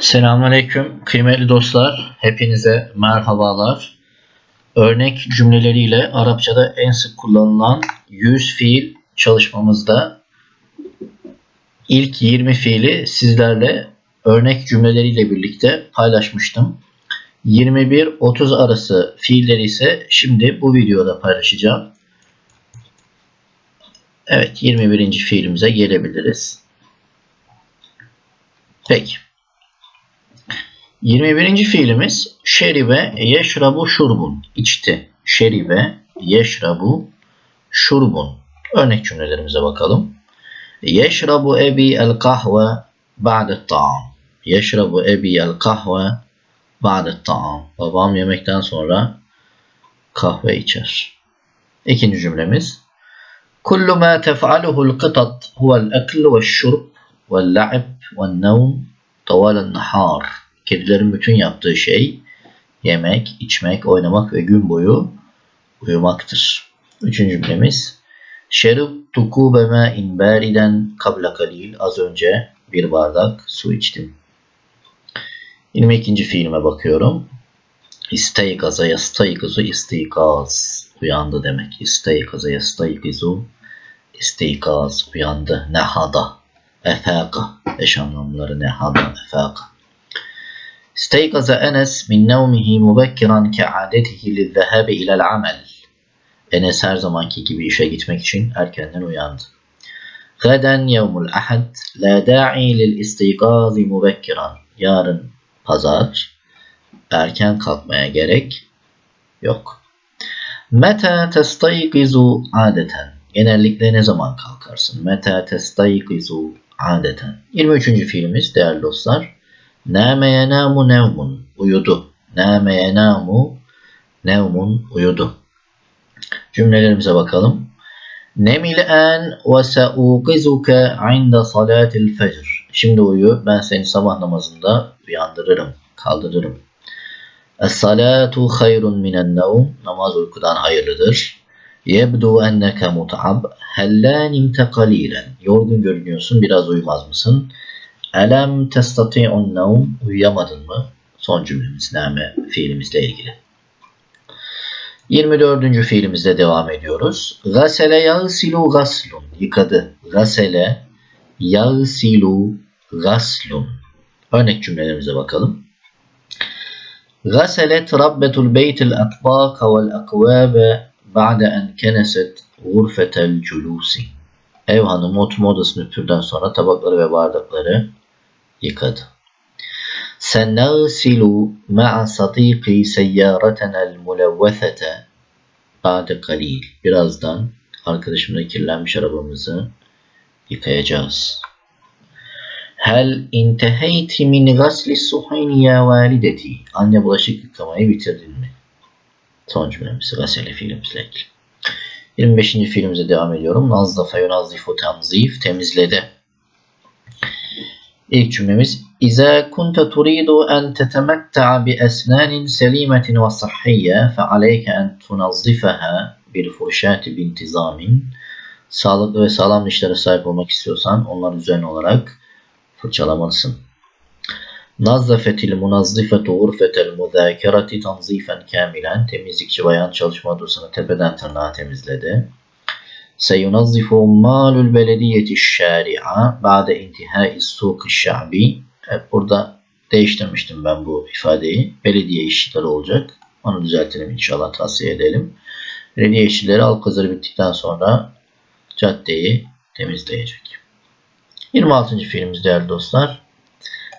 Selamünaleyküm kıymetli dostlar. Hepinize merhabalar. Örnek cümleleriyle Arapçada en sık kullanılan 100 fiil çalışmamızda ilk 20 fiili sizlerle örnek cümleleriyle birlikte paylaşmıştım. 21-30 arası fiilleri ise şimdi bu videoda paylaşacağım. Evet 21. fiilimize gelebiliriz. Peki. 21. fiilimiz şeribe yeşrabu şurbun. içti. Şeribe yeşrabu şurbun. Örnek cümlelerimize bakalım. Yeşrabu ebi el kahve ba'de ta'am. Yeşrabu ebi el kahve ba'de ta'am. Babam yemekten sonra kahve içer. İkinci cümlemiz. Kullu ma tef'aluhu'l kıtat huvel ekl ve şurb vel la'ib ve nevm taval nahar. Kedilerin bütün yaptığı şey yemek, içmek, oynamak ve gün boyu uyumaktır. Üçüncü cümlemiz. Şerib tukube ma'in bariden kabla kalil. Az önce bir bardak su içtim. 22. fiilime bakıyorum. İsteygaza yastaygizu istiykaz. Uyandı demek. İsteygaza yastaygizu istiykaz. Uyandı. Nehada. Efaka. Eş anlamları nehada. Efaka. استيقظ أنس من نومه مبكرا كعادته للذهاب إلى العمل. Enes her zamanki gibi işe gitmek için erkenden uyandı. Gaden yevmul ahad la da'i lil istigazi mubekkiran. Yarın pazar erken kalkmaya gerek yok. Meta testayqizu adeten. Genellikle ne zaman kalkarsın? Meta testayqizu adeten. 23. fiilimiz değerli dostlar. Nâme yenâmu nevmun. Uyudu. Nâme yenâmu nevmun. Uyudu. Cümlelerimize bakalım. Nemil an ve seuqizuke inde salatil fecr. Şimdi uyu. Ben seni sabah namazında uyandırırım. Kaldırırım. Es-salatu hayrun minen nevm. Namaz uykudan hayırlıdır. Yebdu enneke mut'ab. Hella nimte kalilen. Yorgun görünüyorsun. Biraz uyumaz mısın? Elem testati'un nevm uyuyamadın mı? Son cümlemiz name fiilimizle ilgili. 24. fiilimizle devam ediyoruz. Gasele yağsilu gaslun yıkadı. Gasele yağsilu gaslun. Örnek cümlelerimize bakalım. Gaselet rabbetul beytil atbaka vel akvabe ba'de en keneset gurfetel culusi. Ev hanımı oturma odasını pürden sonra tabakları ve bardakları yıkadı. سنغسل مع صديقي سيارتنا الملوثة بعد قليل. Birazdan arkadaşımla kirlenmiş arabamızı yıkayacağız. Hel inteheyti min gasli suhayni ya valideti. Anne bulaşık yıkamayı bitirdin mi? Son cümlemiz gasele fiilimizle ilgili. 25. fiilimize devam ediyorum. Nazzafe yunazzifu tanzif temizledi. İlk cümlemiz İza kunte turidu en tetemetta'a bi esnanin selimetin ve sahhiyye fe aleyke en tunazzifaha bil furşati bintizamin. Sağlıklı ve sağlam dişlere sahip olmak istiyorsan onları düzenli olarak fırçalamalısın. Nazzafetil munazzifetu gurfetel muzâkerati tanzifen kamilen. Temizlikçi bayan çalışma odasını tepeden tırnağa temizledi. سينظف عمال البلدية الشارعة بعد انتهاء السوق الشعبي. Evet, burada değiştirmiştim ben bu ifadeyi. Belediye işçileri olacak. Onu düzeltelim inşallah tavsiye edelim. Belediye işçileri halk hazır bittikten sonra caddeyi temizleyecek. 26. filmimiz değerli dostlar.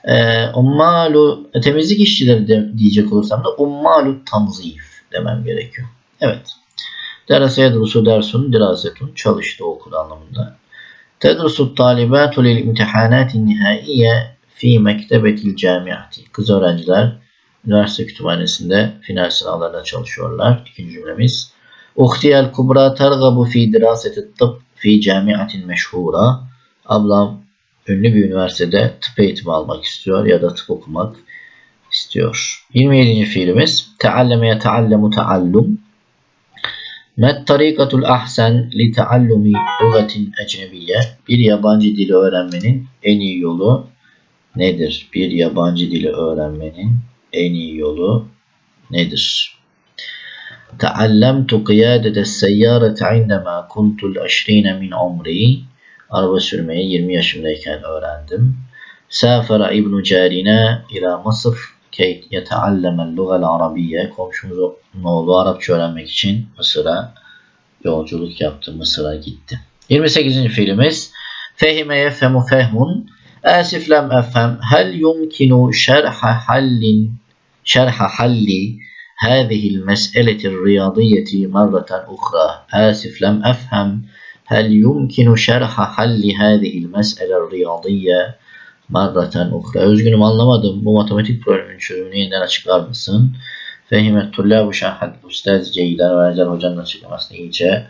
Ee, ummalu temizlik işçileri de, diyecek olursam da ummalu tanzif demem gerekiyor. Evet. Derese yedrusu dersun dirasetun çalıştı okudu anlamında. Tedrusu talibatu lil imtihanati nihaiye fi mektebetil camiati. Kız öğrenciler üniversite kütüphanesinde final sınavlarına çalışıyorlar. İkinci cümlemiz. Uhtiyel kubra tergabu fi diraseti tıp fi camiatin meşhura. Ablam ünlü bir üniversitede tıp eğitimi almak istiyor ya da tıp okumak istiyor. 27. fiilimiz. Tealleme yeteallemu teallum. Met tarikatul ahsen li taallumi lugatin ecnebiye. Bir yabancı dili öğrenmenin en iyi yolu nedir? Bir yabancı dili öğrenmenin en iyi yolu nedir? Taallamtu qiyadete seyyarete indema kuntul aşrine min umri. Araba sürmeyi 20 yaşımdayken öğrendim. Safara İbn Carina ila Mısır key yeteallemel lugal arabiyye komşumuzun oğlu Arapça öğrenmek için Mısır'a yolculuk yaptı. Mısır'a gitti. 28. fiilimiz Fehime yefhemu fehmun Asif lem efhem hel yumkinu şerha hallin şerha halli هذه المسألة الرياضية مرة أخرى آسف لم أفهم هل يمكن شرح حل هذه المسألة الرياضية marraten ukra. Özgünüm anlamadım. Bu matematik problemin çözümünü yeniden açıklar mısın? Fehimet tullabu şahhat ustaz ceydan ve Ecel Hoca'nın açıklamasını iyice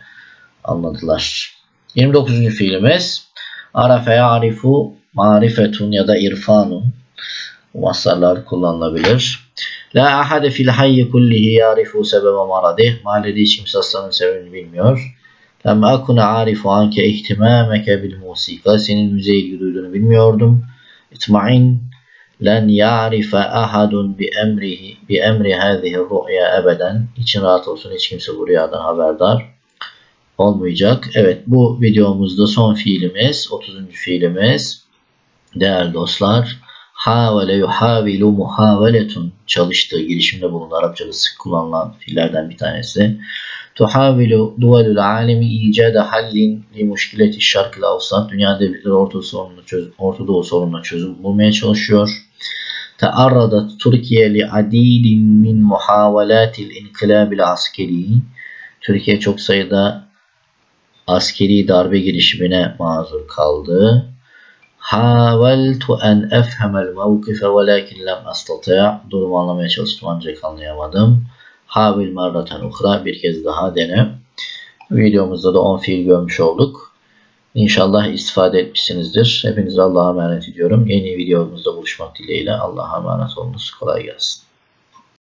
anladılar. 29. fiilimiz Arafe ya'rifu marifetun ya da irfanun masarlar kullanılabilir. La ahade fil hayyi kullihi ya'rifu sebebe maradih. Mahallede hiç kimse hastanın sebebini bilmiyor. Lem akun arifu anke ihtimameke bil musika. Senin müziğe ilgi duyduğunu bilmiyordum. İtma'in len ya'rife ahadun bi emrihi bi emri hâzihi ru'ya ebeden. İçin rahat olsun hiç kimse bu rüyadan haberdar olmayacak. Evet bu videomuzda son fiilimiz 30. fiilimiz değerli dostlar havale yuhavilu muhaveletun çalıştığı girişimde bulundu. Arapçada sık kullanılan fiillerden bir tanesi. Tuhavilu duvalul alemi icada hallin li muşkileti şarkı avsat. Dünya devletleri Orta, sorununa çözüm, Orta Doğu sorununa çözüm bulmaya çalışıyor. Tearradat Türkiye li adidin min muhavalatil inkılabil. Türkiye çok sayıda askeri darbe girişimine mazur kaldı. Haveltu en efhemel mevkife velakin lem astati' Durumu anlamaya çalıştım ancak anlayamadım. Havil marraten ukra bir kez daha dene. Videomuzda da 10 fiil görmüş olduk. İnşallah istifade etmişsinizdir. Hepinize Allah'a emanet ediyorum. Yeni videomuzda buluşmak dileğiyle Allah'a emanet olunuz. Kolay gelsin.